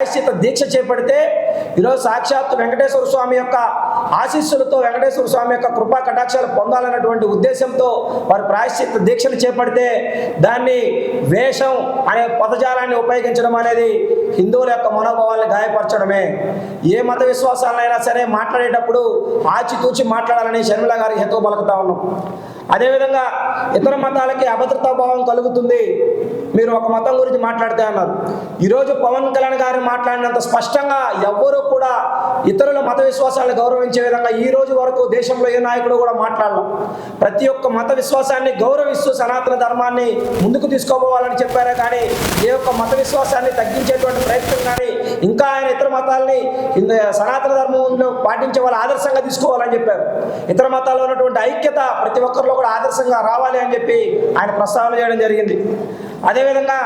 ప్రాయశ్చిత దీక్ష చేపడితే ఈరోజు సాక్షాత్ వెంకటేశ్వర స్వామి యొక్క ఆశీస్సులతో వెంకటేశ్వర స్వామి యొక్క కృపా కటాక్షాలు పొందాలన్నటువంటి ఉద్దేశంతో వారు ప్రాయశ్చిత దీక్షలు చేపడితే దాన్ని వేషం అనే పదజాలాన్ని ఉపయోగించడం అనేది హిందువుల యొక్క మనోభావాలను గాయపరచడమే. ఏ మత విశ్వాసాలైనా సరే మాట్లాడేటప్పుడు ఆచితూచి మాట్లాడాలని షర్మిల గారికి హెతువు పలుకుతా ఉన్నాం. అదేవిధంగా ఇతర మతాలకి అభద్రతా భావం కలుగుతుంది. మీరు ఒక మతం గురించి మాట్లాడితే అన్నారు. ఈరోజు పవన్ కళ్యాణ్ గారు మాట్లాడినంత స్పష్టంగా ఎవ్వరూ కూడా ఇతరుల మత విశ్వాసాలను గౌరవించే విధంగా ఈ రోజు వరకు దేశంలో ఏ నాయకుడు కూడా మాట్లాడలేదు ప్రతి ఒక్క మత విశ్వాసాన్ని గౌరవిస్తూ సనాతన ధర్మాన్ని ముందుకు తీసుకోపోవాలని చెప్పారే కానీ ఏ ఒక్క మత విశ్వాసాన్ని తగ్గించేటువంటి ప్రయత్నం కానీ ఇంకా ఆయన ఇతర మతాలని సనాతన ధర్మంలో పాటించే వాళ్ళు ఆదర్శంగా తీసుకోవాలని చెప్పారు. ఇతర మతాల్లో ఉన్నటువంటి ఐక్యత ప్రతి ఒక్కరిలో కూడా ఆదర్శంగా రావాలి. అని చెప్పి ఆయన ప్రస్తావన చేయడం జరిగింది. అదేవిధంగా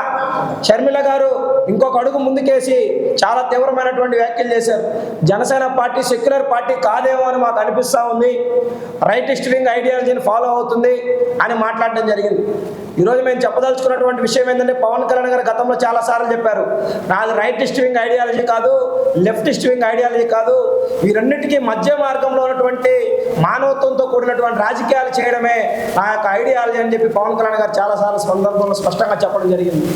షర్మిల గారు ఇంకొక అడుగు ముందుకేసి చాలా తీవ్రమైనటువంటి వ్యాఖ్యలు చేశారు. జనసేన పార్టీ సెక్యులర్ పార్టీ కాదేమో అని మాకు అనిపిస్తూ ఉంది. రైట్ వింగ్ ఐడియాలజీని ఫాలో అవుతుంది అని మాట్లాడడం జరిగింది. ఈరోజు మేము చెప్పదలుచుకున్నటువంటి విషయం ఏంటంటే పవన్ కళ్యాణ్ గారు గతంలో చాలా సార్లు చెప్పారు నాది రైట్ వింగ్ ఐడియాలజీ కాదు లెఫ్ట్ వింగ్ ఐడియాలజీ కాదు వీరన్నిటికీ మధ్య మార్గంలో ఉన్నటువంటి మానవత్వంతో కూడినటువంటి రాజకీయాలు చేయడమే నా యొక్క ఐడియాలజీ అని చెప్పి పవన్ కళ్యాణ్ గారు చాలాసార్లు సందర్భంలో స్పష్టంగా చెప్పడం జరిగింది.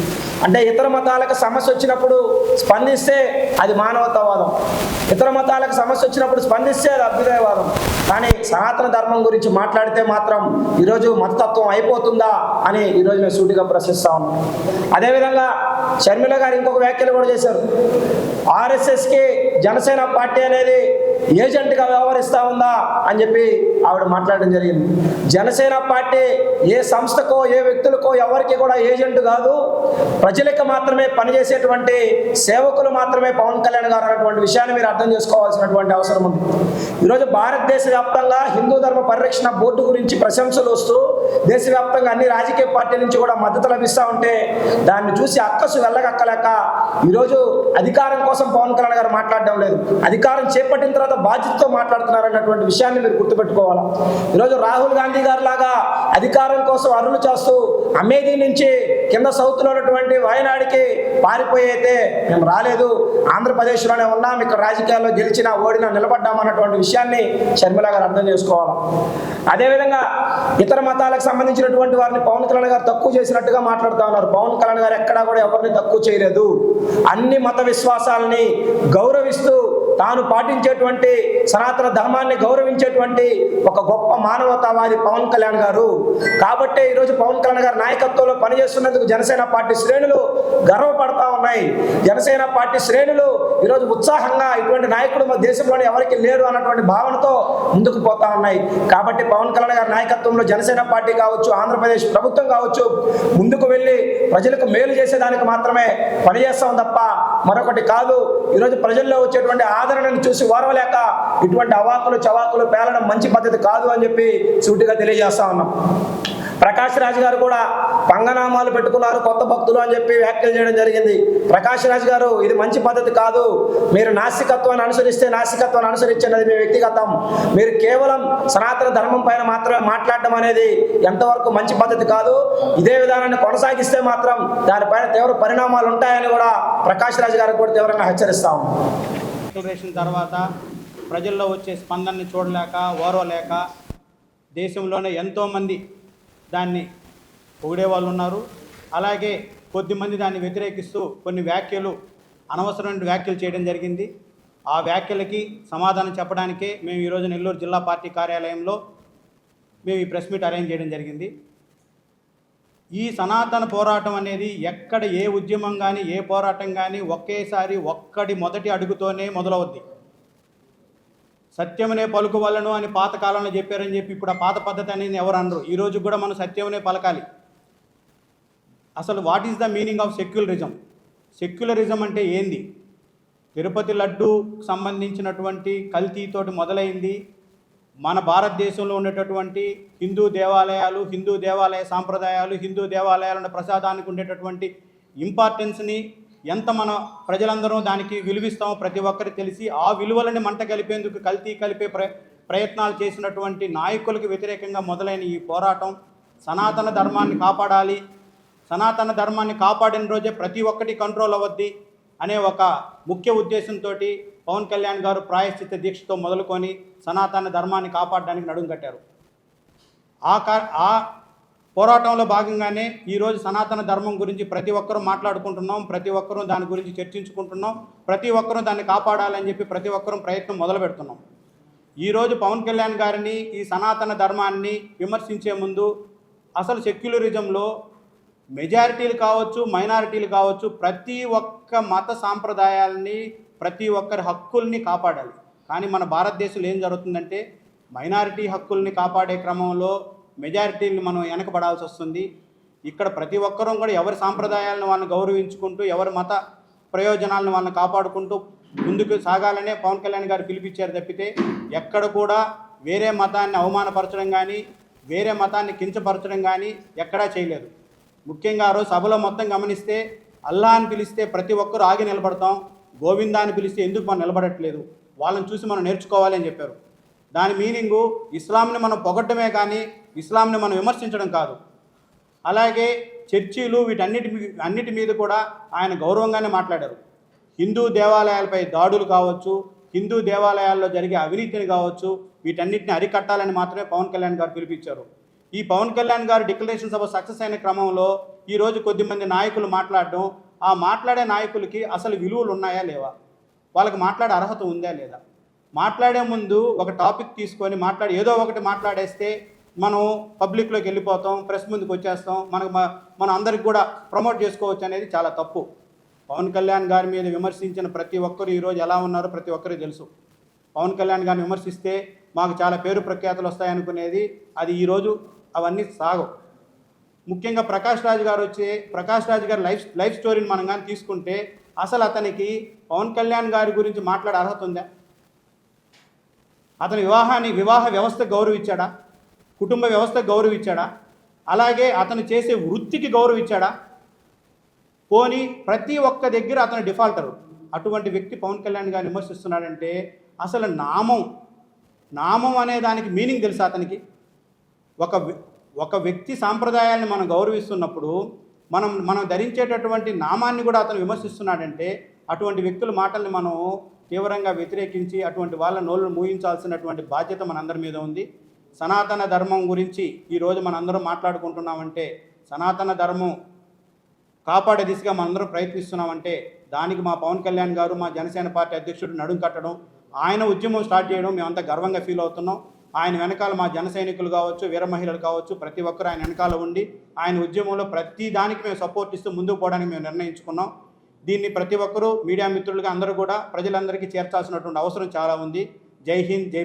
అంటే ఇతర మతాలకు సమస్య వచ్చినప్పుడు స్పందిస్తే అది మానవతావాదం. ఇతర మతాలకు సమస్య వచ్చినప్పుడు స్పందిస్తే అది అభ్యుదయవాదం. కానీ సనాతన ధర్మం గురించి మాట్లాడితే మాత్రం ఈరోజు మతతత్వం అయిపోతుందా అని ఈరోజు మేము సూటిగా ప్రశ్నిస్తా ఉన్నాం. అదేవిధంగా షర్మిల గారు ఇంకొక వ్యాఖ్యలు కూడా చేశారు. ఆర్ఎస్ఎస్కి జనసేన పార్టీ అనేది ఏజెంట్గా వ్యవహరిస్తా ఉందా అని చెప్పి ఆవిడ మాట్లాడడం జరిగింది. జనసేన పార్టీ ఏ సంస్థకో ఏ వ్యక్తులకో ఎవరికి కూడా ఏజెంట్ కాదు. ప్రజలకు మాత్రమే పనిచేసేటువంటి సేవకులు మాత్రమే పవన్ కళ్యాణ్ గారు అన్నటువంటి విషయాన్ని మీరు అర్థం చేసుకోవాల్సినటువంటి అవసరం ఉంది. ఈరోజు భారతదేశ వ్యాప్తంగా హిందూ ధర్మ పరిరక్షణ బోర్డు గురించి ప్రశంసలు వస్తూ దేశవ్యాప్తంగా అన్ని రాజకీయ పార్టీల నుంచి కూడా మద్దతు లభిస్తూ ఉంటే దాన్ని చూసి అక్కసు వెళ్ళగక్కలేక ఈరోజు అధికారం కోసం పవన్ కళ్యాణ్ గారు మాట్లాడడం లేదు. అధికారం చేపట్టిన తర్వాత బాధ్యతతో మాట్లాడుతున్నారు అన్నటువంటి విషయాన్ని మీరు గుర్తుపెట్టుకోవాలి? ఈరోజు రాహుల్ గాంధీ గారు లాగా అధికారం కోసం అరులు చేస్తూ అమేధి నుంచి కింద సౌత్లో ఉన్నటువంటి వయనాడికి పారిపోయి అయితే మేము రాలేదు. ఆంధ్రప్రదేశ్లోనే ఉన్నాం. ఇక్కడ రాజకీయాల్లో గెలిచినా ఓడినా నిలబడ్డాం అన్నటువంటి విషయాన్ని షర్మిల గారు అర్థం చేసుకోవాలి. అదేవిధంగా ఇతర మతాలకు సంబంధించినటువంటి వారిని పవన్ కళ్యాణ్ గారు తక్కువ చేసినట్టుగా మాట్లాడుతూ ఉన్నారు. పవన్ కళ్యాణ్ గారు ఎక్కడా కూడా ఎవరిని తక్కువ చేయలేదు. అన్ని మత విశ్వాసాలని గౌరవిస్తూ తాను పాటించేటువంటి సనాతన ధర్మాన్ని గౌరవించేటువంటి ఒక గొప్ప మానవతావాది పవన్ కళ్యాణ్ గారు. కాబట్టే ఈరోజు పవన్ కళ్యాణ్ గారి నాయకత్వంలో పనిచేస్తున్నందుకు జనసేన పార్టీ శ్రేణులు గర్వపడతా ఉన్నాయి. జనసేన పార్టీ శ్రేణులు ఈరోజు ఉత్సాహంగా ఇటువంటి నాయకుడు మన దేశంలోనే ఎవరికి లేరు అన్నటువంటి భావనతో ముందుకు పోతా ఉన్నాయి. కాబట్టి పవన్ కళ్యాణ్ గారి నాయకత్వంలో జనసేన పార్టీ కావచ్చు ఆంధ్రప్రదేశ్ ప్రభుత్వం కావచ్చు ముందుకు వెళ్ళి ప్రజలకు మేలు చేసేదానికి మాత్రమే పనిచేస్తాం తప్ప మరొకటి కాదు ఈరోజు ప్రజల్లో వచ్చేటువంటి ఆదరణను చూసి ఓర్వలేక ఇటువంటి అవాకులు చవాకులు పేలడం మంచి పద్ధతి కాదు అని చెప్పి సూటిగా తెలియజేస్తా ఉన్నాం. ప్రకాష్ రాజ్ గారు కూడా పంగనామాలు పెట్టుకున్నారు కొత్త భక్తులు అని చెప్పి వ్యాఖ్యలు చేయడం జరిగింది. ప్రకాష్ రాజ్ గారు ఇది మంచి పద్ధతి కాదు. మీరు నాస్తికత్వాన్ని అనుసరిస్తే నాస్తికత్వాన్ని అనుసరించండి అది మీ వ్యక్తిగతం. మీరు కేవలం సనాతన ధర్మం పైన మాత్రమే మాట్లాడడం అనేది ఎంతవరకు మంచి పద్ధతి కాదు. ఇదే విధానాన్ని కొనసాగిస్తే మాత్రం దానిపైన తీవ్ర పరిణామాలు ఉంటాయని కూడా ప్రకాష్ రాజ్ గారికి కూడా తీవ్రంగా హెచ్చరిస్తాం తర్వాత ప్రజల్లో వచ్చే స్పందనని చూడలేక ఓర్వలేక దేశంలోనే ఎంతోమంది దాన్ని పొగిడే వాళ్ళు ఉన్నారు. అలాగే కొద్దిమంది దాన్ని వ్యతిరేకిస్తూ కొన్ని వ్యాఖ్యలు అనవసరమైన వ్యాఖ్యలు చేయడం జరిగింది. ఆ వ్యాఖ్యలకి సమాధానం చెప్పడానికే మేము ఈరోజు నెల్లూరు జిల్లా పార్టీ కార్యాలయంలో మేము ఈ ప్రెస్ మీట్ అరేంజ్ చేయడం జరిగింది. ఈ సనాతన పోరాటం అనేది ఎక్కడ ఏ ఉద్యమం కానీ ఏ పోరాటం కానీ ఒకేసారి ఒక్కడి మొదటి అడుగుతోనే మొదలవుద్ది. సత్యమునే పలుకువలను అని పాతకాలంలో చెప్పారని చెప్పి ఇప్పుడు ఆ పాత పద్ధతి అనేది ఎవరు అనరు. ఈరోజు కూడా మనం సత్యమునే పలకాలి. అసలు what is the meaning of secularism secularism అంటే ఏంది? తిరుపతి లడ్డు సంబంధించినటువంటి కల్తీతోటి మొదలైంది. మన భారతదేశంలో ఉండేటటువంటి హిందూ దేవాలయాలు హిందూ దేవాలయ సాంప్రదాయాలు హిందూ దేవాలయాల ప్రసాదానికి ఉండేటటువంటి ఇంపార్టెన్స్ని ఎంత మన ప్రజలందరూ దానికి విలువిస్తామో ప్రతి ఒక్కరికి తెలిసి ఆ విలువలని మంట కలిపేందుకు కల్తీ కలిపే ప్ర ప్రయత్నాలు చేసినటువంటి నాయకులకు వ్యతిరేకంగా మొదలైన ఈ పోరాటం సనాతన ధర్మాన్ని కాపాడాలి. సనాతన ధర్మాన్ని కాపాడిన రోజే ప్రతి ఒక్కటి కంట్రోల్ అవ్వద్ది అనే ఒక ముఖ్య ఉద్దేశంతో పవన్ కళ్యాణ్ గారు ప్రాయశ్చిత దీక్షతో మొదలుకొని సనాతన ధర్మాన్ని కాపాడడానికి నడుం కట్టారు. ఆ ఆ పోరాటంలో భాగంగానే ఈరోజు సనాతన ధర్మం గురించి ప్రతి ఒక్కరూ మాట్లాడుకుంటున్నాం ప్రతి ఒక్కరూ దాని గురించి చర్చించుకుంటున్నాం ప్రతి ఒక్కరూ దాన్ని కాపాడాలని చెప్పి ప్రతి ఒక్కరూ ప్రయత్నం మొదలు పెడుతున్నాం ఈరోజు పవన్ కళ్యాణ్ గారిని ఈ సనాతన ధర్మాన్ని విమర్శించే ముందు అసలు సెక్యులరిజంలో మెజారిటీలు కావచ్చు మైనారిటీలు కావచ్చు ప్రతి ఒక్క మత సాంప్రదాయాలని ప్రతి ఒక్కరి హక్కుల్ని కాపాడాలి. కానీ మన భారతదేశంలో ఏం జరుగుతుందంటే మైనారిటీ హక్కుల్ని కాపాడే క్రమంలో మెజారిటీని మనం వెనకబడాల్సి వస్తుంది. ఇక్కడ ప్రతి ఒక్కరూ కూడా ఎవరి సాంప్రదాయాలను వాళ్ళని గౌరవించుకుంటూ ఎవరి మత ప్రయోజనాలను వాళ్ళని కాపాడుకుంటూ ముందుకు సాగాలనే పవన్ కళ్యాణ్ గారు పిలిపించారు తప్పితే ఎక్కడ కూడా వేరే మతాన్ని అవమానపరచడం కానీ వేరే మతాన్ని కించపరచడం కానీ ఎక్కడా చేయలేదు. ముఖ్యంగా ఆ రోజు సభలో మొత్తం గమనిస్తే అల్లా అని పిలిస్తే ప్రతి ఒక్కరు ఆగి నిలబడతాం గోవిందా అని పిలిస్తే ఎందుకు మనం నిలబడట్లేదు వాళ్ళని చూసి మనం నేర్చుకోవాలి అని చెప్పారు. దాని మీనింగు ఇస్లాంని మనం పొగట్టమే కానీ ఇస్లాంని మనం విమర్శించడం కాదు. అలాగే చర్చీలు వీటన్నిటి మీ- అన్నిటి మీద కూడా ఆయన గౌరవంగానే మాట్లాడారు. హిందూ దేవాలయాలపై దాడులు కావచ్చు హిందూ దేవాలయాల్లో జరిగే అవినీతిని కావచ్చు వీటన్నిటిని అరికట్టాలని మాత్రమే పవన్ కళ్యాణ్ గారు పిలిపించారు. ఈ పవన్ కళ్యాణ్ గారు డిక్లరేషన్ సభ సక్సెస్ అయిన క్రమంలో ఈరోజు కొద్దిమంది నాయకులు మాట్లాడడం ఆ మాట్లాడే నాయకులకి అసలు విలువలు ఉన్నాయా లేవా? వాళ్ళకి మాట్లాడే అర్హత ఉందా లేదా? మాట్లాడే ముందు ఒక టాపిక్ తీసుకొని మాట్లాడి ఏదో ఒకటి మాట్లాడేస్తే మనం పబ్లిక్లోకి వెళ్ళిపోతాం ప్రెస్ ముందుకు వచ్చేస్తాం మనకు మనం అందరికి కూడా ప్రమోట్ చేసుకోవచ్చు అనేది చాలా తప్పు. పవన్ కళ్యాణ్ గారి మీద విమర్శించిన ప్రతి ఒక్కరు ఈరోజు ఎలా ఉన్నారో ప్రతి ఒక్కరికి తెలుసు. పవన్ కళ్యాణ్ గారిని విమర్శిస్తే మాకు చాలా పేరు ప్రఖ్యాతలు వస్తాయనుకునేది అది ఈరోజు అవన్నీ సాగవు. ముఖ్యంగా ప్రకాష్ రాజు గారు వచ్చే ప్రకాష్ రాజు గారి లైఫ్ లైఫ్ స్టోరీని మనం కానీ తీసుకుంటే అసలు అతనికి పవన్ కళ్యాణ్ గారి గురించి మాట్లాడే అర్హత ఉందా? అతని వివాహాన్ని వివాహ వ్యవస్థ గౌరవించాడా? కుటుంబ వ్యవస్థ గౌరవించాడా? అలాగే అతను చేసే వృత్తికి గౌరవించాడా? పోనీ ప్రతి ఒక్క దగ్గర అతను డిఫాల్టరు. అటువంటి వ్యక్తి పవన్ కళ్యాణ్ గారిని విమర్శిస్తున్నాడంటే అసలు నామం నామం అనే దానికి మీనింగ్ తెలుసా అతనికి? ఒక ఒక వ్యక్తి సాంప్రదాయాన్ని మనం గౌరవిస్తున్నప్పుడు మనం మనం ధరించేటటువంటి నామాన్ని కూడా అతను విమర్శిస్తున్నాడంటే అటువంటి వ్యక్తుల మాటల్ని మనం తీవ్రంగా వ్యతిరేకించి అటువంటి వాళ్ళ నోళ్ళు మూయించాల్సినటువంటి బాధ్యత మనందరి మీద ఉంది. సనాతన ధర్మం గురించి ఈరోజు మనందరం మాట్లాడుకుంటున్నామంటే సనాతన ధర్మం కాపాడే దిశగా మనందరం ప్రయత్నిస్తున్నామంటే దానికి మా పవన్ కళ్యాణ్ గారు మా జనసేన పార్టీ అధ్యక్షుడు నడుం కట్టడం ఆయన ఉద్యమం స్టార్ట్ చేయడం మేమంతా గర్వంగా ఫీల్ అవుతున్నాం. ఆయన వెనకాల మా జన సైనికులు కావచ్చు వీర మహిళలు కావచ్చు ప్రతి ఒక్కరు ఆయన వెనకాల ఉండి ఆయన ఉద్యమంలో ప్రతి దానికి మేము సపోర్ట్ ఇస్తూ ముందుకు పోవడానికి మేము నిర్ణయించుకున్నాం. దీన్ని ప్రతి ఒక్కరూ మీడియా మిత్రులుగా అందరూ కూడా ప్రజలందరికీ చేర్చాల్సినటువంటి అవసరం చాలా ఉంది. జై హింద్ జై